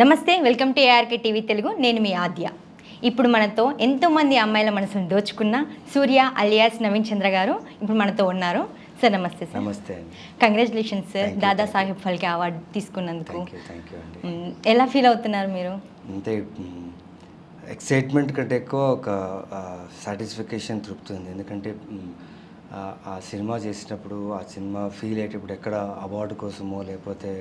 నమస్తే welcome to ARK TV Telugu. నేను మీ ఆద్య. ఇప్పుడు మనతో ఎంతోమంది అమ్మాయిల మనసును దోచుకున్న సూర్య అలియాస్ నవీన్ చంద్ర గారు ఇప్పుడు మనతో ఉన్నారు. సార్ నమస్తే సార్. నమస్తే congratulations sir. Dada. Saheb Phalke award తీసుకున్నందుకు. ఎలా ఫీల్ అవుతున్నారు మీరు? అంతే ఎక్సైట్మెంట్ కంటే ఎక్కువ ఒక సాటిస్ఫికేషన్ తృప్తి ఉంది. ఎందుకంటే ఆ సినిమా చేసినప్పుడు ఆ సినిమా ఫీల్ అయ్యేటప్పుడు ఎక్కడ అవార్డు కోసమో లేకపోతే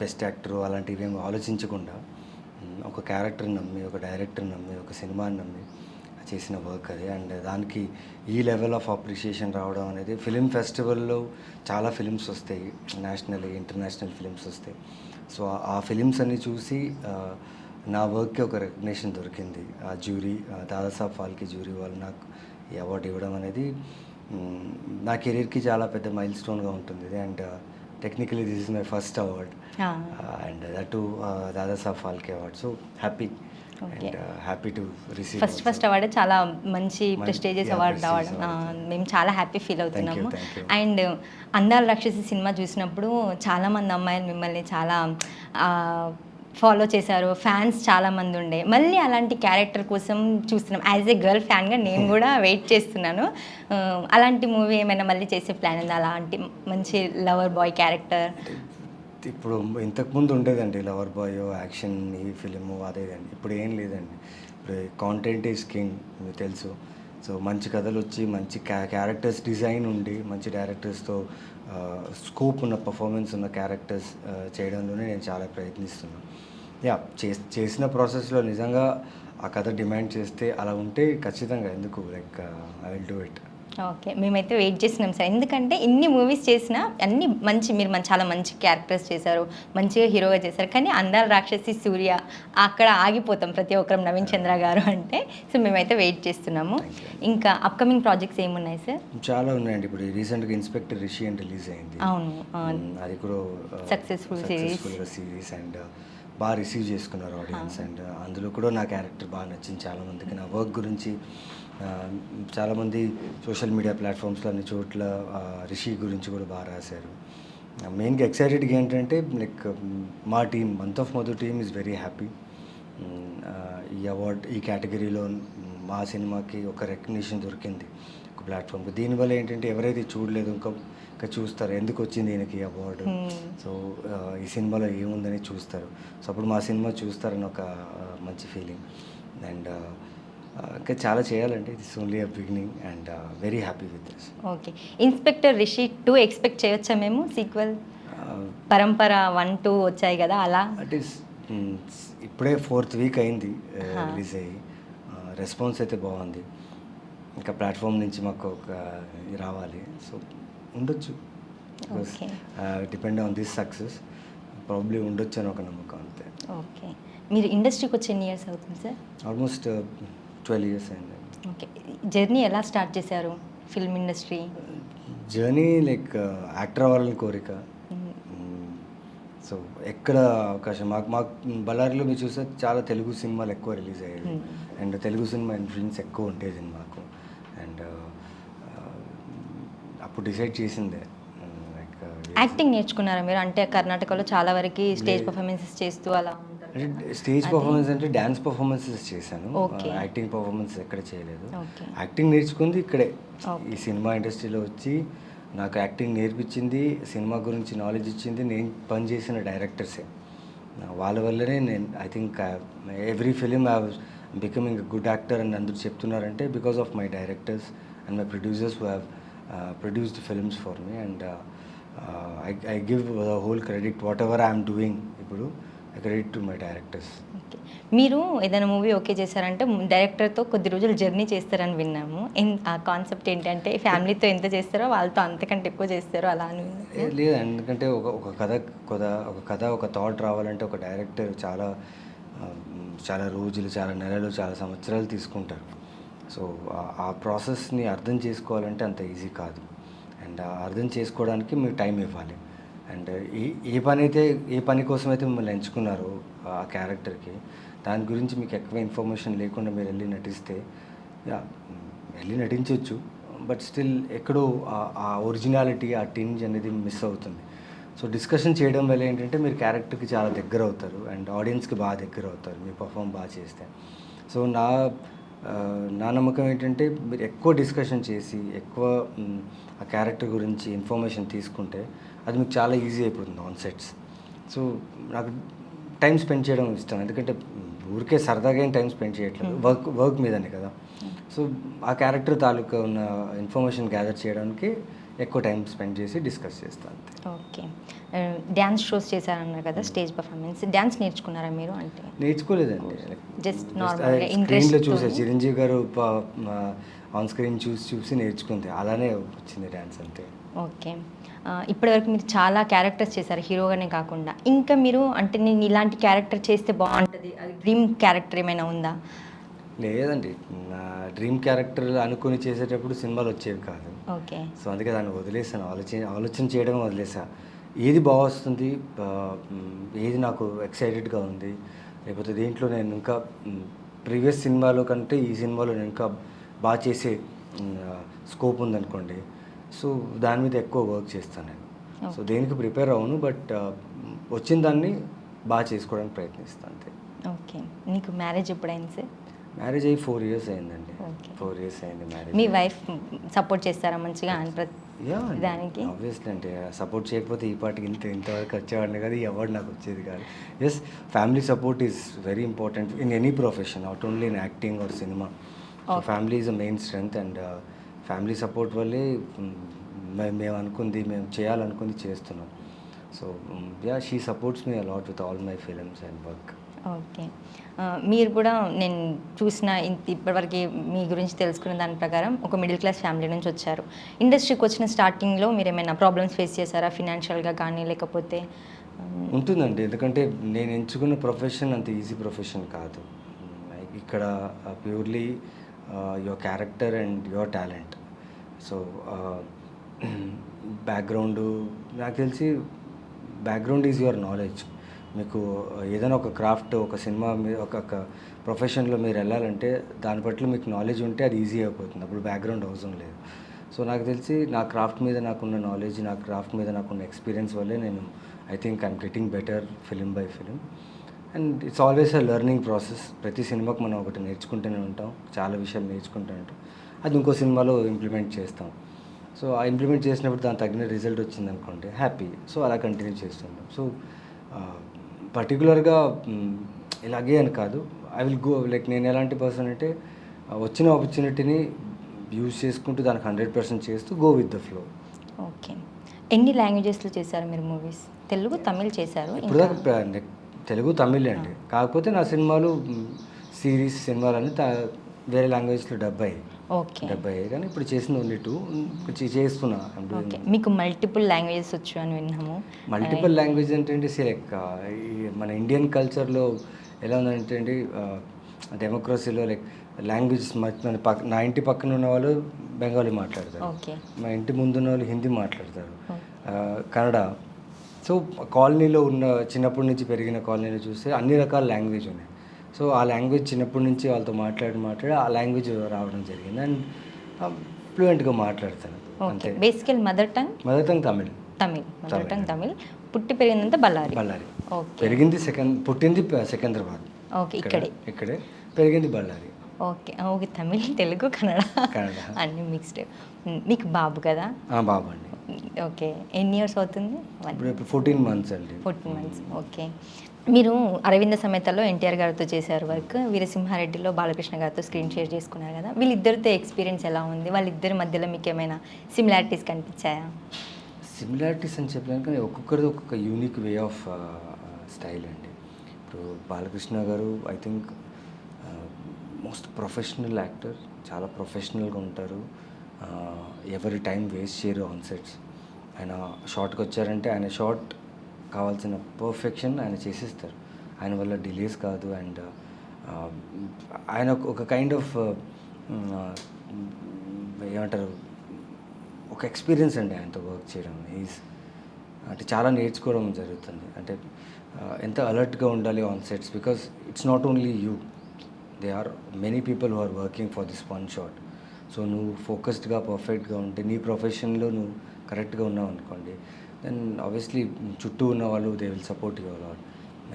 బెస్ట్ యాక్టర్ అలాంటివి ఏమి ఆలోచించకుండా ఒక క్యారెక్టర్ని నమ్మి ఒక డైరెక్టర్ని నమ్మి ఒక సినిమాని నమ్మి చేసిన వర్క్ అది. అండ్ దానికి ఈ లెవెల్ ఆఫ్ అప్రిషియేషన్ రావడం అనేది ఫిలిం ఫెస్టివల్లో చాలా ఫిలిమ్స్ వస్తాయి నేషనల్ ఇంటర్నేషనల్ ఫిలిమ్స్ వస్తాయి. సో ఆ ఫిలిమ్స్ అన్ని చూసి నా వర్క్కి ఒక రికగ్నేషన్ దొరికింది. ఆ జ్యూరీ దాదాసాబ్ ఫాల్కి జ్యూరీ వాళ్ళు నాకు ఈ అవార్డు ఇవ్వడం అనేది నా కెరీర్కి చాలా పెద్ద మైల్ స్టోన్గా ఉంటుంది. ఇది and technically this is my first award and that to Phalke award so happy. And happy to receive first first award చాలా మంచి ప్రెస్టేజియస్ అవార్డు award. మేము చాలా హ్యాపీ ఫీల్ అవుతున్నాము. అండ్ అందాల రాక్షసి సినిమా చూసినప్పుడు చాలా మంది అమ్మాయిలు మిమ్మల్ని చాలా ఫాలో చేశారు ఫ్యాన్స్ చాలా మంది ఉండే. మళ్ళీ అలాంటి క్యారెక్టర్ కోసం చూస్తున్నాం. యాజ్ ఏ గర్ల్ ఫ్యాన్గా నేను కూడా వెయిట్ చేస్తున్నాను. అలాంటి మూవీ ఏమైనా మళ్ళీ చేసే ప్లాన్ ఉందా? అలాంటి మంచి లవర్ బాయ్ క్యారెక్టర్? ఇప్పుడు ఇంతకుముందు ఉండేదండి లవర్ బాయ్ యాక్షన్ ఈ ఫిలిము అదేదండి. ఇప్పుడు ఏం లేదండి. ఇప్పుడు కాంటెంట్ ఈజ్ కింగ్ మీకు తెలుసు. సో మంచి కథలు వచ్చి మంచి క్యా క్యారెక్టర్స్ డిజైన్ ఉండి మంచి డైరెక్టర్స్తో స్కోప్ ఉన్న పర్ఫార్మెన్స్ ఉన్న క్యారెక్టర్స్ చేయడంలోనే నేను చాలా ప్రయత్నిస్తున్నాను. యా చేసిన ప్రాసెస్లో నిజంగా ఆ కథ డిమాండ్ చేస్తే అలా ఉంటే ఖచ్చితంగా ఎందుకు? Like I will do it. Okay మేమైతే వెయిట్ చేస్తున్నాం సార్. ఎందుకంటే ఇన్ని మూవీస్ చేసినా అన్ని మంచి మీరు మన చాలా మంచి క్యారెక్టర్స్ చేశారు మంచిగా హీరోగా చేశారు. కానీ అందాల రాక్షసి సూర్య అక్కడ ఆగిపోతాం ప్రతి ఒక్కరం నవీన్ చంద్ర గారు అంటే. సో మేమైతే వెయిట్ చేస్తున్నాము. ఇంకా అప్కమింగ్ ప్రాజెక్ట్స్ ఏమున్నాయి సార్? చాలా ఉన్నాయండి. ఇప్పుడు రీసెంట్గా ఇన్స్పెక్టర్ రిషి అని రిలీజ్ అయింది. అవును, అది కూడా series. సిరీస్ అండ్ బాగా రిసీవ్ చేసుకున్నారు ఆడియన్స్ అండ్ అందులో కూడా నా క్యారెక్టర్ బాగా నచ్చింది చాలా మందికి. నా వర్క్ గురించి చాలామంది సోషల్ మీడియా ప్లాట్ఫామ్స్లో అన్ని చోట్ల రిషి గురించి కూడా బాగా రాశారు. మెయిన్గా ఎక్సైటెడ్గా ఏంటంటే లైక్ మా team month of Madhu team is very happy. ఈ అవార్డ్ ఈ కేటగిరీలో మా సినిమాకి ఒక రికగ్నిషన్ దొరికింది ఒక ప్లాట్ఫామ్కి. దీనివల్ల ఏంటంటే ఎవరైతే చూడలేదు ఇంకా చూస్తారు. ఎందుకు వచ్చింది దీనికి అవార్డు? Hmm. సో ఈ సినిమాలో ఏముందని చూస్తారు. సో అప్పుడు మా సినిమా చూస్తారని ఒక మంచి ఫీలింగ్ అండ్ ఇంకా చాలా చేయాలంటే it's only a beginning and very happy with this okay inspector Rishi too expect చేయొచ్చా మేము? సీక్వెల్ పరంపర వన్ టూ వచ్చాయి కదా అలా? అంటే ఇప్పుడే ఫోర్త్ వీక్ అయింది. రిలీజ్ అయ్యి. రెస్పాన్స్ అయితే బాగుంది. ఇంకా ప్లాట్ఫామ్ నుంచి మాకు ఒక రావాలి. సో ఉండొచ్చు. Depend on this success probably ఉండొచ్చు అని ఒక నమ్మకం అంతే. ఓకే మీరు ఇండస్ట్రీకి వచ్చి ఎన్ని ఇయర్స్ అవుతుంది సార్? ఆల్మోస్ట్ ట్వెల్వ్ ఇయర్స్ అయింది. ఓకే జర్నీ ఎలా స్టార్ట్ చేశారు film industry journey like actor అవ్వాలని కోరిక. సో ఎక్కడ అవకాశం? మాకు మాకు బళ్ళారిలో మీరు చూస్తే చాలా తెలుగు సినిమాలు ఎక్కువ రిలీజ్ అయ్యాయి. అండ్ తెలుగు సినిమా ఇన్ఫ్లుయెన్స్ ఎక్కువ ఉండేది మాకు అండ్ అప్పుడు డిసైడ్ చేసిందే యాక్టింగ్ నేర్చుకున్నారా మీరు అంటే కర్ణాటకలో చాలా వరకు స్టేజ్. పర్ఫార్మెన్సెస్ చేస్తూ అలా స్టేజ్ పర్ఫార్మెన్స్ అంటే డ్యాన్స్ పర్ఫార్మెన్సెస్ చేశాను. యాక్టింగ్ పర్ఫార్మెన్స్ ఎక్కడ చేయలేదు. యాక్టింగ్ నేర్చుకుంది ఇక్కడే. ఈ సినిమా ఇండస్ట్రీలో వచ్చి నాకు యాక్టింగ్ నేర్పించింది సినిమా గురించి నాలెడ్జ్ ఇచ్చింది నేను పనిచేసిన డైరెక్టర్సే వాళ్ళ వల్లనే నేను I think every film I becoming good actor అని అందరూ చెప్తున్నారంటే because of my directors and my producers who have produced films for me and I I give the whole credit whatever I'm doing ఇప్పుడు I credit to my directors okay మీరు ఏదైనా movie okay చేశారంటే డైరెక్టర్తో కొద్ది రోజులు journey చేస్తారని విన్నాము. ఆ concept ఏంటంటే ఫ్యామిలీతో ఎంత చేస్తారో వాళ్ళతో అంతకంటే ఎక్కువ చేస్తారో అలా అని లేదు ఎందుకంటే ఒక ఒక కథ కథ ఒక కథ ఒక థాట్ రావాలంటే ఒక డైరెక్టర్ చాలా చాలా రోజులు చాలా నెలలు చాలా సంవత్సరాలు తీసుకుంటారు. సో ఆ- ప్రాసెస్ని అర్థం చేసుకోవాలంటే అంత ఈజీ కాదు. అండ్ ఆ అర్థం చేసుకోవడానికి మీరు టైం ఇవ్వాలి. అండ్ ఏ ఏ పని అయితే ఏ పని కోసం అయితే మిమ్మల్ని ఎంచుకున్నారో ఆ క్యారెక్టర్కి దాని గురించి మీకు ఎక్కువ ఇన్ఫర్మేషన్ లేకుండా మీరు వెళ్ళి నటిస్తే వెళ్ళి నటించవచ్చు బట్ స్టిల్ ఎక్కడో ఆ- ఒరిజినాలిటీ ఆ టింజ్ అనేది మిస్ అవుతుంది. సో డిస్కషన్ చేయడం వల్ల ఏంటంటే మీరు క్యారెక్టర్కి చాలా దగ్గర అవుతారు అండ్ ఆడియన్స్కి బాగా దగ్గర అవుతారు మీ పర్ఫామ్ బాగా చేస్తే. సో నా నా నమ్మకం ఏంటంటే మీరు ఎక్కువ డిస్కషన్ చేసి ఎక్కువ ఆ క్యారెక్టర్ గురించి ఇన్ఫర్మేషన్ తీసుకుంటే అది మీకు చాలా ఈజీ అయిపోతుంది ఆన్ సెట్స్ సో నాకు టైం స్పెండ్ చేయడం ఇష్టం. ఎందుకంటే ఊరికే సరదాగా ఏం టైం స్పెండ్ చేయట్లేదు. వర్క్ వర్క్ మీదనే కదా. సో ఆ క్యారెక్టర్ తాలూకా ఉన్న ఇన్ఫర్మేషన్ గ్యాదర్ చేయడానికి ఎక్కువ టైం స్పెండ్ చేసి డిస్కస్ చేస్తాను ఓకే. డ్యాన్స్ షోస్ చేశారన్నారు కదా స్టేజ్ పర్ఫార్మెన్స్. డ్యాన్స్ నేర్చుకున్నారా మీరు అంటే? నేర్చుకోలేదండి. గా interest స్క్రీన్లో చూసే? చిరంజీవి గారు ఆన్ స్క్రీన్ చూసి చూసి నేర్చుకుంది. అలానే వచ్చింది డ్యాన్స్ అంతే ఓకే. ఇప్పటివరకు మీరు చాలా క్యారెక్టర్స్ చేశారు హీరోగానే కాకుండా. ఇంకా మీరు అంటే నేను ఇలాంటి క్యారెక్టర్ చేస్తే బాగుంటుంది అది డ్రీమ్ క్యారెక్టర్ ఏమైనా ఉందా? లేదండి. నా డ్రీమ్ క్యారెక్టర్ అనుకుని చేసేటప్పుడు సినిమాలు వచ్చేవి కాదు. ఓకే. సో అందుకే దాన్ని వదిలేసాను ఆలోచన ఆలోచన చేయడం వదిలేసా ఏది బాగా వస్తుంది ఆ, మ్, ఏది నాకు ఎక్సైటెడ్గా ఉంది? లేకపోతే దీంట్లో నేను ఇంకా ప్రీవియస్ సినిమాలో కంటే ఈ సినిమాలో నేను ఇంకా బాగా చేసే స్కోప్ ఉందనుకోండి. సో దాని మీద ఎక్కువ వర్క్ చేస్తాను నేను. సో దేనికి ప్రిపేర్ అవును బట్ వచ్చిన దాన్ని బాగా చేసుకోవడానికి ప్రయత్నిస్తాను అంతే. ఓకే. మీకు మ్యారేజ్ ఎప్పుడైంది సార్? మ్యారేజ్ అయ్యి ఫోర్ ఇయర్స్ అయిందండి. ఫోర్ ఇయర్స్ అయింది మ్యారేజ్ మీ వైఫ్ సపోర్ట్ చేస్తారా మంచిగా దానికి? ఆబ్వియస్లీ అంటే సపోర్ట్ చేయకపోతే ఈ పాటికి ఇంత ఇంతవరకు వచ్చేవాడిని కదా ఈ అవార్డు నాకు వచ్చేది కాదు. Yes family support is very important in any profession not only in acting or cinema family is a main strength and family support వల్లే మేము అనుకుంది మేము చేయాలనుకుంది చేస్తున్నాం. So yeah she supports me a lot with all my films and work okay. మీరు కూడా నేను చూసిన ఇంత ఇప్పటివరకు మీ గురించి తెలుసుకున్న దాని ప్రకారం ఒక మిడిల్ క్లాస్ ఫ్యామిలీ నుంచి వచ్చారు. ఇండస్ట్రీకి వచ్చిన స్టార్టింగ్లో మీరు ఏమైనా ప్రాబ్లమ్స్ ఫేస్ చేశారా? ఫినాన్షియల్గా కానీ లేకపోతే ఉంటుందండి. ఎందుకంటే నేను ఎంచుకున్న ప్రొఫెషన్ అంత ఈజీ ప్రొఫెషన్ కాదు. ఇక్కడ purely your character and your talent so background నాకు తెలిసి బ్యాక్గ్రౌండ్ ఈజ్ యువర్ నాలెడ్జ్ మీకు ఏదైనా ఒక క్రాఫ్ట్ ఒక సినిమా మీద ఒక ప్రొఫెషన్లో మీరు వెళ్ళాలంటే దాని పట్ల మీకు నాలెడ్జ్ ఉంటే అది ఈజీ అయిపోతుంది. అప్పుడు బ్యాక్గ్రౌండ్ అవసరం లేదు. సో నాకు తెలిసి నా క్రాఫ్ట్ మీద నాకున్న నాలెడ్జ్ నా క్రాఫ్ట్ మీద నాకున్న ఎక్స్పీరియన్స్ వల్లే నేను I think I'm getting better film by film. And it's always a learning process. ప్రతి సినిమాకు మనం ఒకటి నేర్చుకుంటూనే ఉంటాం. చాలా విషయాలు నేర్చుకుంటూ ఉంటాం. అది ఇంకో సినిమాలో ఇంప్లిమెంట్ చేస్తాం. సో ఆ ఇంప్లిమెంట్ చేసినప్పుడు దాని తగిన రిజల్ట్ వచ్చింది అనుకోండి హ్యాపీ. సో అలా కంటిన్యూ చేస్తుంటాం. సో పర్టికులర్గా ఇలాగే అని కాదు. ఐ విల్ గో లైక్ నేను ఎలాంటి పర్సన్ అంటే వచ్చిన ఆపర్చునిటీని యూజ్ చేసుకుంటూ దానికి హండ్రెడ్ పర్సెంట్ చేస్తూ go with the flow okay. ఎన్ని లాంగ్వేజెస్లో చేశారు మీరు మూవీస్ తెలుగు తమిళ్ చేశారు? ఇప్పుడు తెలుగు తమిళ్ అండి. కాకపోతే నా సినిమాలు సిరీస్ సినిమాలన్నీ తా- వేరే లాంగ్వేజ్లో డబ్బై ఓకే. డబ్బై కానీ ఇప్పుడు చేసింది ఓన్లీ టూ. చేస్తున్నా. ఓకే. మీకు మల్టిపుల్ లాంగ్వేజెస్ వచ్చు అని విన్నాము. మల్టిపుల్ లాంగ్వేజ్ అంటే లైక్ మన ఇండియన్ కల్చర్లో ఎలా ఉందంటే అండి డెమోక్రసీలో లైక్ లాంగ్వేజ్ మన పక్క నా ఇంటి పక్కన ఉన్న వాళ్ళు బెంగాలీ మాట్లాడతారు. మా ఇంటి ముందున్న వాళ్ళు హిందీ మాట్లాడతారు. కన్నడ. సో కాలనీలో ఉన్న చిన్నప్పటి నుంచి పెరిగిన కాలనీలో చూస్తే అన్ని రకాల లాంగ్వేజ్ ఉన్నాయి. సో ఆ లాంగ్వేజ్ చిన్నప్పటి నుంచి వాళ్ళతో మాట్లాడి మాట్లాడి ఆ లాంగ్వేజ్ రావడం జరిగింది. అండ్ ఫ్లూయెంట్గా మాట్లాడతాను. ఓకే. అంతే. Basically mother tongue? Mother tongue Tamil. Tamil. Mother tongue Tamil. పుట్టి పెరిగిందంతా బళ్ళారి. బళ్ళారి. ఓకే. పెరిగింది సెకండ్ పుట్టింది సికింద్రాబాద్. ఓకే ఇక్కడ- ఇక్కడే. పెరిగింది బళ్ళారి. ఓకే. ఓకే. తమిళ్ తెలుగు కన్నడ. కన్నడ. అన్ని మిక్స్డ్. మీకు బాబు కదా? ఆ, బాబు అండి. ఓకే. ఎన్ని ఇయర్స్ అవుతుంది? ఇప్పుడు ఫోర్టీన్ మంత్స్ అండి. Fourteen months. ఓకే. మీరు అరవింద సమేతలో ఎన్టీఆర్ గారితో చేశారు వర్క్ వీరసింహారెడ్డిలో బాలకృష్ణ గారితో స్క్రీన్ షేర్ చేసుకున్నారు కదా. వీళ్ళిద్దరితో ఎక్స్పీరియన్స్ ఎలా ఉంది? వాళ్ళిద్దరి మధ్యలో మీకు ఏమైనా సిమిలారిటీస్ కనిపించాయా? సిమిలారిటీస్ అని చెప్పడానికి కానీ ఒక్కొక్కరిది ఒక్కొక్క యూనిక్ వే ఆఫ్ స్టైల్ అండి. ఇప్పుడు Balakrishna garu I think most professional actor చాలా ప్రొఫెషనల్గా ఉంటారు. Uh, ఎవరి టైం వేస్ట్ చేయరు ఆన్ సెట్స్ ఆయన షార్ట్కి వచ్చారంటే ఆయన షార్ట్ కావాల్సిన పర్ఫెక్షన్ ఆయన చేసేస్తారు. ఆయన వల్ల డిలేస్ కాదు అండ్ uh, ఆయన ఒక- కైండ్ ఆఫ్ uh, mm, ఏమంటారు ఒక ఎక్స్పీరియన్స్ అండి ఆయనతో వర్క్ చేయడం. ఈజ్ అంటే చాలా నేర్చుకోవడం జరుగుతుంది. అంటే uh, ఎంత అలర్ట్గా ఉండాలి on sets because it's not only you they are many people who are working for this one shot so నువ్వు ఫోకస్డ్గా పర్ఫెక్ట్గా ఉంటే నీ ప్రొఫెషన్లో నువ్వు కరెక్ట్గా ఉన్నావు అనుకోండి దెన్ ఆబ్వియస్లీ చుట్టూ ఉన్న వాళ్ళు they will support your load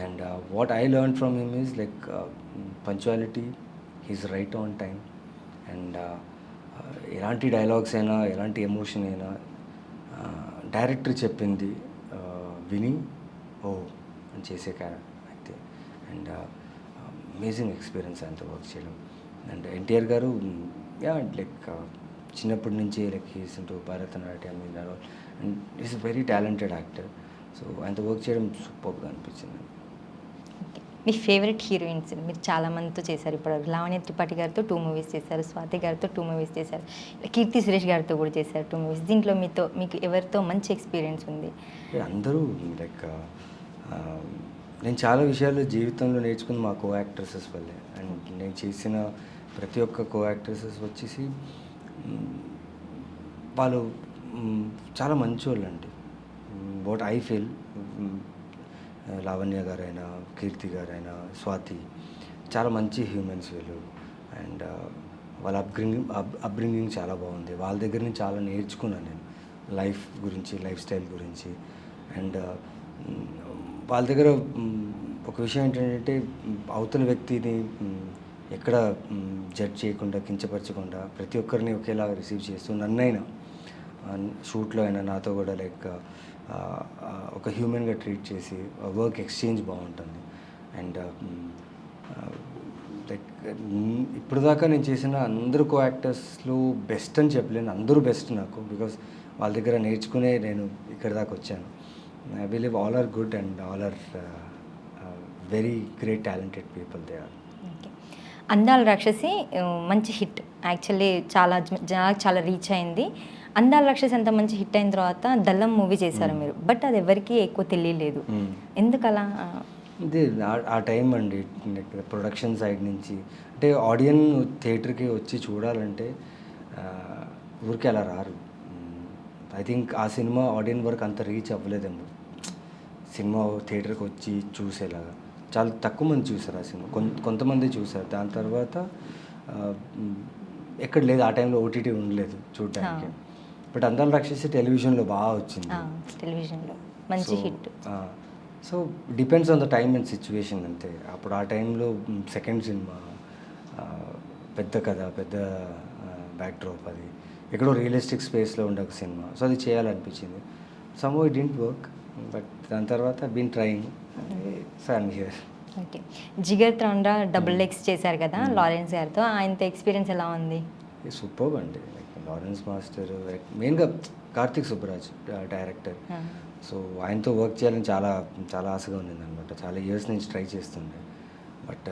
and what I learn from him is like punctuality he's right on time and ఎలాంటి డైలాగ్స్ అయినా ఎలాంటి ఎమోషన్ అయినా uh, డైరెక్టర్ చెప్పింది uh, విని ఓ అని చేసే క్యా అయితే. అండ్ అమేజింగ్ ఎక్స్పీరియన్స్ ఆయనతో వర్క్ చేయడం. And NTR garu yeah like uh, చిన్నప్పటి నుంచి like he's into Bharatanatyam and is very talented actor so ఆయనతో వర్క్ చేయడం సూపర్గా అనిపించింది. మీ ఫేవరెట్ హీరోయిన్స్ మీరు చాలా మందితో చేశారు ఇప్పుడు లావణ్య త్రిపాఠి గారితో టూ మూవీస్ చేశారు స్వాతి గారితో టూ మూవీస్ చేశారు కీర్తి సురేష్ గారితో కూడా చేశారు టూ మూవీస్ దీంట్లో మీతో మీకు ఎవరితో మంచి ఎక్స్పీరియన్స్ ఉంది? అందరూ లైక్ నేను చాలా విషయాలు జీవితంలో నేర్చుకుని మా కో యాక్ట్రసెస్ వల్లే అండ్ నేను చేసిన ప్రతి ఒక్క కో యాక్ట్రసెస్ వచ్చేసి వాళ్ళు చాలా మంచివాళ్ళు అండి వాట్ ఐ ఫీల్ లావణ్య గారైనా కీర్తి గారైనా స్వాతి చాలా మంచి హ్యూమన్స్ వీళ్ళు. అండ్ uh, వాళ్ళ అప్బ్రింగింగ్ అప్ అప్బ్రింగింగ్ చాలా బాగుంది. వాళ్ళ దగ్గర నుంచి చాలా నేర్చుకున్నాను నేను లైఫ్ గురించి లైఫ్ స్టైల్ గురించి. అండ్ uh, వాళ్ళ దగ్గర ఒక విషయం ఏంటంటే అవతల వ్యక్తిని ఎక్కడ జడ్జ్ చేయకుండా కించపరచకుండా ప్రతి ఒక్కరిని ఒకేలా రిసీవ్ చేస్తూ నన్నైనా షూట్లో అయినా నాతో కూడా లైక్ ఒక హ్యూమన్గా ట్రీట్ చేసి వర్క్ ఎక్స్చేంజ్ బాగుంటుంది. అండ్ లైక్ ఇప్పుడు దాకా నేను చేసిన అందరు కో యాక్టర్స్లో బెస్ట్ అని చెప్పలేను. అందరూ బెస్ట్ నాకు బికాస్ వాళ్ళ దగ్గర నేర్చుకునే నేను ఇక్కడ దాకా వచ్చాను. I believe all are good and all are very great talented people they are. Okay. Andala Rakshasi మంచి హిట్. యాక్చువల్లీ చాలా చాలా రీచ్ అయింది. అందాల రాక్షసి అంత మంచి హిట్ అయిన తర్వాత దల్లం మూవీ చేశారు మీరు. బట్ అది ఎవరికీ ఎక్కువ తెలియలేదు. ఎందుకలా? ఆ, ఇది ఆ- టైం అండి. ప్రొడక్షన్ సైడ్ నుంచి. అంటే ఆడియన్ థియేటర్కి వచ్చి చూడాలంటే ఊరికే అలా రారు. ఐ థింక్ ఆ సినిమా ఆడియన్ వరకు అంత రీచ్ అవ్వలేదేమో. సినిమా థియేటర్కి వచ్చి చూసేలాగా. చాలా తక్కువ మంది చూసారు ఆ సినిమా. కొంత కొంతమంది చూసారు. దాని తర్వాత ఎక్కడ లేదు. ఆ టైంలో ఓటీటీ ఉండలేదు చూడడానికి. బట్ అందాలు రాక్షసి టెలివిజన్లో బాగా వచ్చింది. టెలివిజన్లో. మంచి hit. So depends on the time and situation అంతే. అప్పుడు ఆ టైంలో సెకండ్ సినిమా పెద్ద కథ పెద్ద బ్యాక్డ్రాప్ అది. ఎక్కడో రియలిస్టిక్ స్పేస్లో ఉండే ఒక సినిమా. సో అది చేయాలనిపించింది. Some it didn't work but దాని తర్వాత been trying so I'm here okay Jigarthanda double X చేశారు కదా లారెన్స్ గారితో. ఆయనతో ఎక్స్పీరియన్స్ ఎలా ఉంది? సూపర్ అండి. లారెన్స్ మాస్టర్ మెయిన్గా కార్తిక్ సుబ్బరాజ్ డైరెక్టర్ సో ఆయనతో వర్క్ చేయాలని చాలా చాలా ఆశగా ఉండింది అనమాట చాలా ఇయర్స్ నుంచి ట్రై చేస్తుండే. బట్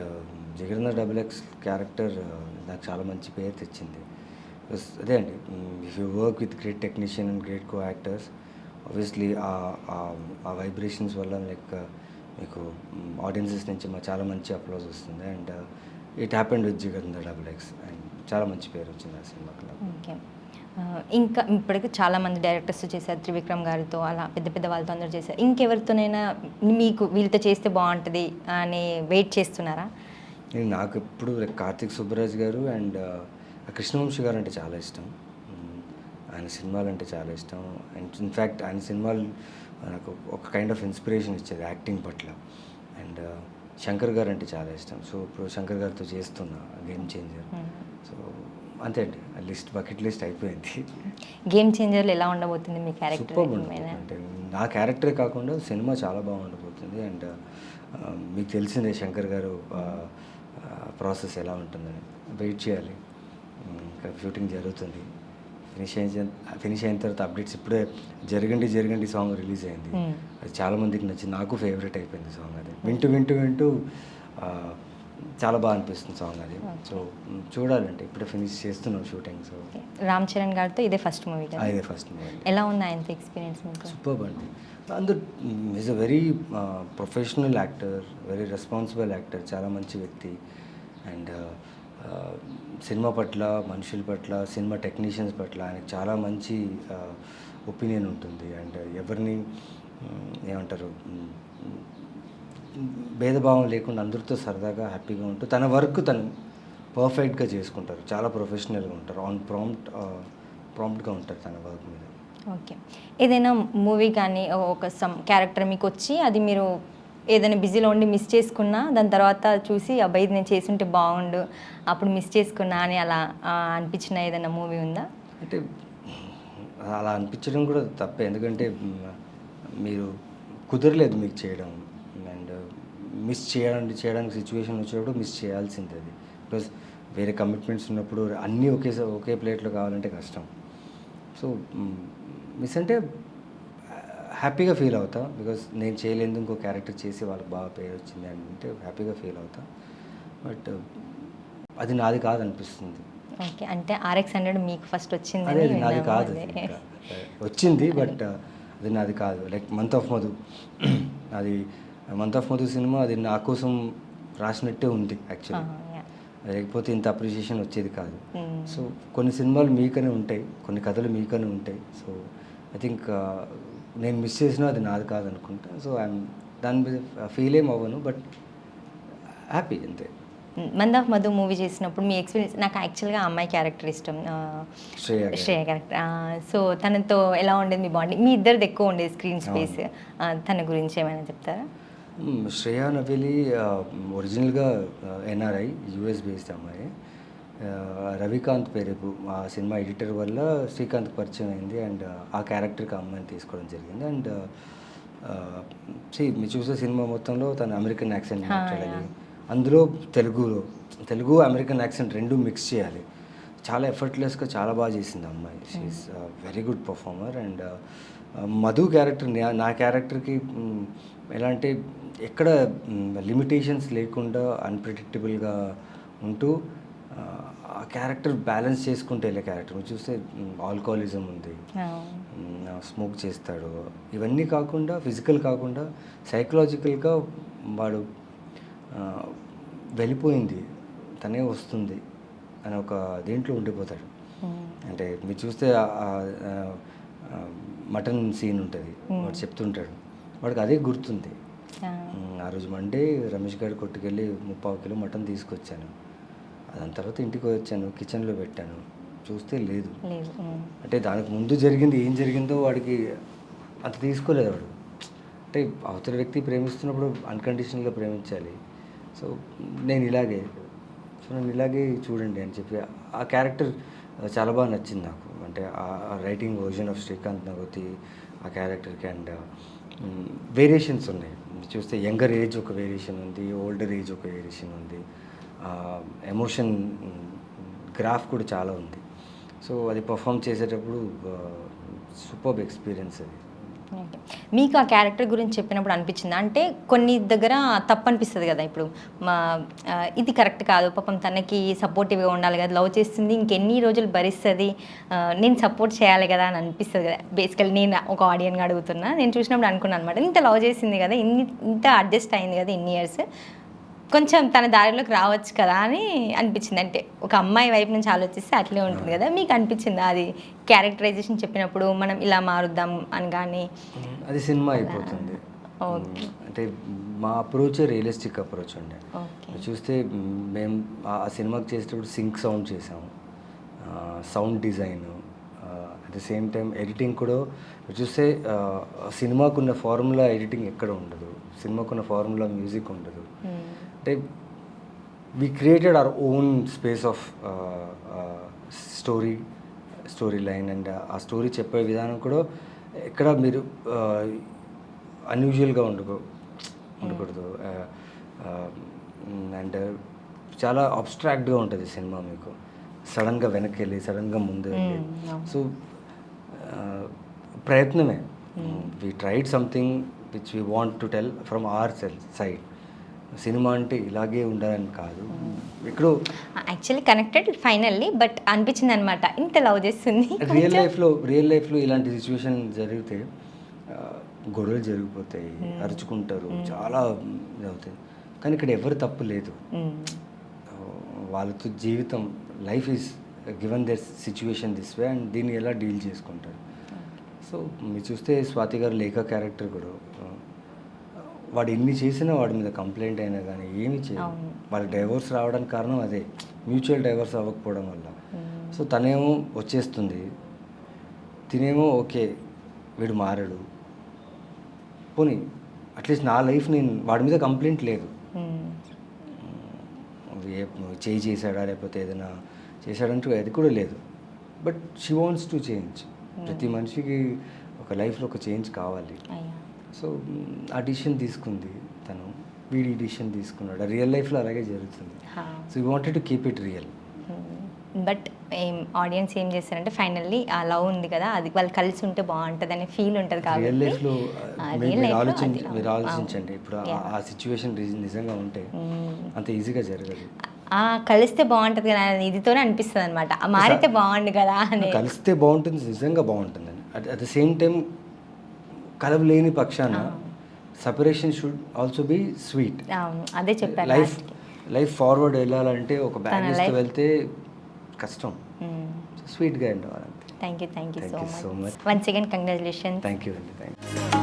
జగన్న డబుల్ ఎక్స్ క్యారెక్టర్ నాకు చాలా మంచి పేరు తెచ్చింది. అదే అండి. If you work with great technician and great co actors obviously ఆ వైబ్రేషన్స్ వల్ల లైక్ మీకు ఆడియన్సెస్ నుంచి మా చాలా మంచి అప్లోజ్ వస్తుంది. And it happened with Jigarthanda double X and చాలా మంచి పేరు వచ్చింది ఆ సినిమాకి. ఓకే. ఇంకా ఇప్పటికి చాలా మంది డైరెక్టర్స్ చేశారు త్రివిక్రమ్ గారితో అలా పెద్ద పెద్ద వాళ్ళతో అందరూ చేశారు. ఇంకెవరితోనైనా మీకు వీళ్ళతో చేస్తే బాగుంటుంది అని వెయిట్ చేస్తున్నారా? నేను నాకు ఎప్పుడు కార్తిక్ సుబ్బరాజ్ గారు అండ్ కృష్ణవంశీ గారు అంటే చాలా ఇష్టం. ఆయన సినిమాలు అంటే చాలా ఇష్టం. అండ్ ఇన్ఫ్యాక్ట్ ఆయన సినిమాలు నాకు ఒక కైండ్ ఆఫ్ ఇన్స్పిరేషన్ ఇచ్చేది యాక్టింగ్ పట్ల. అండ్ శంకర్ గారు అంటే చాలా ఇష్టం. సో ఇప్పుడు శంకర్ గారితో చేస్తున్నా గేమ్ చేంజర్. సో అంతే అండి. ఆ లిస్ట్ బకెట్ లిస్ట్ అయిపోయింది. గేమ్ చేంజర్లు ఎలా ఉండబోతుంది మీ క్యారెక్టర్ సూపర్ అంటే నా క్యారెక్టరే కాకుండా సినిమా చాలా బాగుండబోతుంది అండ్ మీకు తెలిసిందే శంకర్ గారు ప్రాసెస్ ఎలా ఉంటుందని. వెయిట్ చేయాలి. ఇంకా షూటింగ్ జరుగుతుంది. ఫినిష్ అయిన ఫినిష్ అయిన తర్వాత అప్డేట్స్ ఇప్పుడే జరగండి జరగండి సాంగ్ రిలీజ్ అయింది. అది చాలా మందికి నచ్చింది. నాకు ఫేవరెట్ అయిపోయింది సాంగ్ అది. వింటూ వింటూ వింటూ చాలా బాగా అనిపిస్తుంది సాంగ్ అది. సో చూడాలంటే ఇప్పుడే ఫినిష్ చేస్తున్నాం షూటింగ్ సో రామ్ చరణ్ గారితో ఇదే ఫస్ట్ మూవీ కదా? అదే ఫస్ట్ మూవీ ఎలా ఉంది ఆయనతో ఎక్స్పీరియన్స్ మీకు? సూపర్ అండి. అందరు is a very professional actor very responsible actor చాలా మంచి వ్యక్తి. అండ్ సినిమా పట్ల మనుషుల పట్ల సినిమా టెక్నీషియన్స్ పట్ల ఆయనకు చాలా మంచి ఒపీనియన్ ఉంటుంది. అండ్ ఎవరిని ఏమంటారు భేదభావం లేకుండా అందరితో సరదాగా హ్యాపీగా ఉంటూ తన వర్క్ తను పర్ఫెక్ట్గా చేసుకుంటారు. చాలా ప్రొఫెషనల్గా ఉంటారు. ఆన్ ప్రాంప్ట్ ప్రాంప్ట్గా ఉంటారు తన వర్క్ మీద. ఓకే. ఏదైనా మూవీ కానీ ఒక సమ్ క్యారెక్టర్ మీకు వచ్చి అది మీరు ఏదైనా బిజీలో ఉండి మిస్ చేసుకున్నా దాని తర్వాత చూసి అబ్బాయి ఇది నేను చేసుంటే బాగుండు అప్పుడు మిస్ చేసుకున్నా అని అలా అనిపించిన ఏదైనా మూవీ ఉందా? అంటే అలా అనిపించడం కూడా తప్పే. ఎందుకంటే మీరు కుదరలేదు మీకు చేయడం. మిస్ చేయడానికి చేయడానికి సిచ్యువేషన్ వచ్చినప్పుడు మిస్ చేయాల్సింది అది బికాస్ వేరే కమిట్మెంట్స్ ఉన్నప్పుడు అన్నీ ఒకేసారి ఒకే ప్లేట్లో కావాలంటే కష్టం. సో మిస్ అంటే హ్యాపీగా ఫీల్ అవుతా. బికాస్ నేను చేయలేదు ఇంకో క్యారెక్టర్ చేసి వాళ్ళకి బాగా పేరు వచ్చింది అని అంటే హ్యాపీగా ఫీల్ అవుతా. బట్ అది నాది కాదు అనిపిస్తుంది ఓకే. అంటే ఆర్ఎక్స్ హండ్రెడ్ మీకు ఫస్ట్ వచ్చింది అదే నాది కాదు. వచ్చింది బట్ అది నాది కాదు. Like month of Madhu. అది మంత్ ఆఫ్ మధు సినిమా అది నా కోసం రాసినట్టే ఉంది యాక్చువల్లీ లేకపోతే ఇంత అప్రిషియేషన్ వచ్చేది కాదు. సో కొన్ని సినిమాలు మీకనే ఉంటాయి కొన్ని కథలు మీకనే ఉంటాయి. సో ఐ థింక్ నేను మిస్ చేసినా అది నాది కాదు అనుకుంటా సో ఐఎమ్ దాని మీద ఫీల్ ఏం అవ్వను బట్ హ్యాపీ అంతే. మంద్ ఆఫ్ మధు మూవీ చేసినప్పుడు మీ ఎక్స్పీరియన్స్ నాకు యాక్చువల్గా అమ్మాయి క్యారెక్టర్ ఇష్టం శ్రేయ క్యారెక్టర్ సో తనతో ఎలా ఉండేది మీ బాండింగ్ మీ ఇద్దరిది ఎక్కువ ఉండేది స్క్రీన్ స్పేస్ తన గురించి ఏమైనా చెప్తారా? శ్రేయా నవేలి ఒరిజినల్గా ఎన్ఆర్ఐ యూఎస్ బేస్డ్ అమ్మాయి. రవికాంత్ పేరేపు ఆ సినిమా ఎడిటర్ వల్ల శ్రీకాంత్ పరిచయం అయింది అండ్ ఆ క్యారెక్టర్కి ఆ అమ్మాయిని తీసుకోవడం జరిగింది. అండ్ సి మీరు చూసే సినిమా మొత్తంలో తను అమెరికన్ యాక్సెంట్ మాట్లాడాలి అందులో తెలుగులో తెలుగు అమెరికన్ యాక్సెంట్ రెండు మిక్స్ చేయాలి. చాలా ఎఫర్ట్లెస్గా చాలా బాగా చేసింది అమ్మాయి. She is very good performer and Madhu character నా క్యారెక్టర్కి ఎలా అంటే ఎక్కడ లిమిటేషన్స్ లేకుండా అన్ప్రిడిక్టబుల్గా ఉంటూ ఆ, క్యారెక్టర్ బ్యాలెన్స్ చేసుకుంటే వెళ్ళే క్యారెక్టర్ మీరు చూస్తే ఆల్కహాలిజం ఉంది. స్మోక్ చేస్తాడు. ఇవన్నీ కాకుండా ఫిజికల్ కాకుండా సైకలాజికల్గా వాడు వెళ్ళిపోయింది. తనే వస్తుంది అని ఒక దేంట్లో ఉండిపోతాడు. అంటే మీరు చూస్తే మటన్ సీన్ ఉంటుంది. వాడు చెప్తుంటాడు. వాడికి అదే గుర్తుంది. ఆ. రోజు మండే రమేష్ గారి కొట్టుకెళ్ళి ముప్పావు కిలో మటన్ తీసుకొచ్చాను. దాని తర్వాత ఇంటికి వచ్చాను కిచెన్లో పెట్టాను. చూస్తే లేదు. అంటే దానికి ముందు జరిగింది ఏం జరిగిందో వాడికి అంత తీసుకోలేదు వాడు. అంటే అవతల వ్యక్తి ప్రేమిస్తున్నప్పుడు అన్కండిషనల్గా ప్రేమించాలి. సో నేను ఇలాగే సో నేను ఇలాగే చూడండి అని చెప్పి ఆ క్యారెక్టర్ చాలా బాగా నచ్చింది నాకు. అంటే ఆ writing version of Srikanth Nagothi ఆ క్యారెక్టర్కి అండ్ వేరియేషన్స్ ఉన్నాయి. చూస్తే యంగర్ ఏజ్ ఒక వేరియేషన్ ఉంది ఓల్డర్ ఏజ్ ఒక వేరియేషన్ ఉంది. ఎమోషన్ గ్రాఫ్ కూడా చాలా ఉంది. సో అది పర్ఫామ్ చేసేటప్పుడు సూపర్బ్ ఎక్స్పీరియన్స్ అది. మీకు ఆ క్యారెక్టర్ గురించి చెప్పినప్పుడు అనిపించింది? అంటే కొన్ని దగ్గర తప్పు అనిపిస్తుంది కదా ఇప్పుడు. మా ఇది కరెక్ట్ కాదు. పాపం తనకి సపోర్టివ్గా ఉండాలి కదా. లవ్ చేస్తుంది ఇంకెన్ని రోజులు భరిస్తుంది. నేను సపోర్ట్ చేయాలి కదా అని అనిపిస్తుంది కదా. బేసికల్ నేను ఒక ఆడియన్గా అడుగుతున్నా. నేను చూసినప్పుడు అనుకున్నాను అనమాట ఇంత లవ్ చేసింది కదా. ఇన్ని ఇంత అడ్జస్ట్ అయింది కదా ఇన్ని ఇయర్స్ కొంచెం తన దారిలోకి రావచ్చు కదా అని అనిపించింది. అంటే ఒక అమ్మాయి వైపు నుంచి ఆలోచిస్తే అట్లే ఉంటుంది కదా. మీకు అనిపించిందా అది క్యారెక్టరైజేషన్ చెప్పినప్పుడు మనం ఇలా మారుద్దాం అని కానీ? అది సినిమా అయిపోతుంది. అంటే మా అప్రోచ్ రియలిస్టిక్ అప్రోచ్ ఉండే చూస్తే మేము ఆ సినిమాకి చేసేటప్పుడు సింక్ సౌండ్ చేసాము sound design at the same time editing కూడా చూస్తే సినిమాకున్న ఫార్ములా ఎడిటింగ్ ఎక్కడ ఉండదు. సినిమాకున్న ఫార్ములా మ్యూజిక్ ఉండదు. అంటే we created our own space of story story line and ఆ స్టోరీ చెప్పే విధానం కూడా ఎక్కడ మీరు అన్యూజువల్గా ఉండకూ ఉండకూడదు. అండ్ చాలా అబ్స్ట్రాక్ట్గా ఉంటుంది సినిమా మీకు. సడన్గా వెనక్కి వెళ్ళి సడన్గా ముందు వెళ్ళి. సో ప్రయత్నమే. We tried something which we want to tell from our self side cinema అంటే ఇలాగే ఉండాలని కాదు. ఎక్కడో యాక్చువల్లీ కనెక్టెడ్ ఫైనల్లీ బట్ అనిపించింది అనమాట ఇంత లవ్ చేస్తుంది. రియల్ లైఫ్లో రియల్ లైఫ్లో ఇలాంటి సిచ్యువేషన్ జరిగితే గొడవలు జరిగిపోతాయి అరుచుకుంటారు చాలా ఇది అవుతాయి కానీ ఇక్కడ ఎవరు తప్పు లేదు. మ్మ్. వాళ్ళతో జీవితం life is given their situation this way and దీన్ని ఎలా డీల్ చేసుకుంటారు. సో మీరు చూస్తే స్వాతి గారు లేఖ క్యారెక్టర్ కూడా వాడు ఎన్ని చేసినా వాడి మీద కంప్లైంట్ అయినా కానీ ఏమి చేయదు అవును. వాళ్ళ డైవర్స్ రావడానికి కారణం అదే. మ్యూచువల్ డైవర్స్ అవ్వకపోవడం వల్ల. సో తనేమో వచ్చేస్తుంది. తినేమో ఓకే వీడు మారడు. పోనీ అట్లీస్ట్ నా లైఫ్ నేను వాడి మీద కంప్లైంట్ లేదు. చేయి చేశాడా లేకపోతే ఏదైనా చేశాడంటూ అది కూడా లేదు. But she wants to change. ప్రతి మనిషికి ఒక లైఫ్లో ఒక చేంజ్ కావాలి. సో ఆ డిసిషన్ తీసుకుంది తను. వీడి డిసిషన్ తీసుకున్నాడు. రియల్ లైఫ్లో అలాగే జరుగుతుంది. So you wanted to keep it real but ఏం ఆడియన్స్ ఏం చేస్తారంటే ఫైనల్లీ ఆ లవ్ ఉంది కదా అది వాళ్ళు కలిసి ఉంటే బాగుంటుంది అనే ఫీల్ ఉంటుంది కాబట్టి. మీరు. ఆలోచించండి. ఇప్పుడు ఆ- సిచ్యువేషన్ నిజంగా ఉంటే. అంత ఈజీగా జరగదు. ఆ, కలిస్తే బాగుంటుంది కదా ఇదితోనే అనిపిస్తుంది అనమాట మారితే బాగుండు కదా అని కలిస్తే బాగుంటుంది నిజంగా బాగుంటుందండి at at the same time కలవలేని పక్షాన separation should also be sweet. అదే చెప్పారు లైఫ్ లైఫ్ ఫార్వర్డ్ వెళ్ళాలంటే ఒక life- వెళ్తే కష్టం. స్వీట్గా అవ్వాలంతే thank you thank you so much. Once again congratulation thank you అండి థ్యాంక్ యూ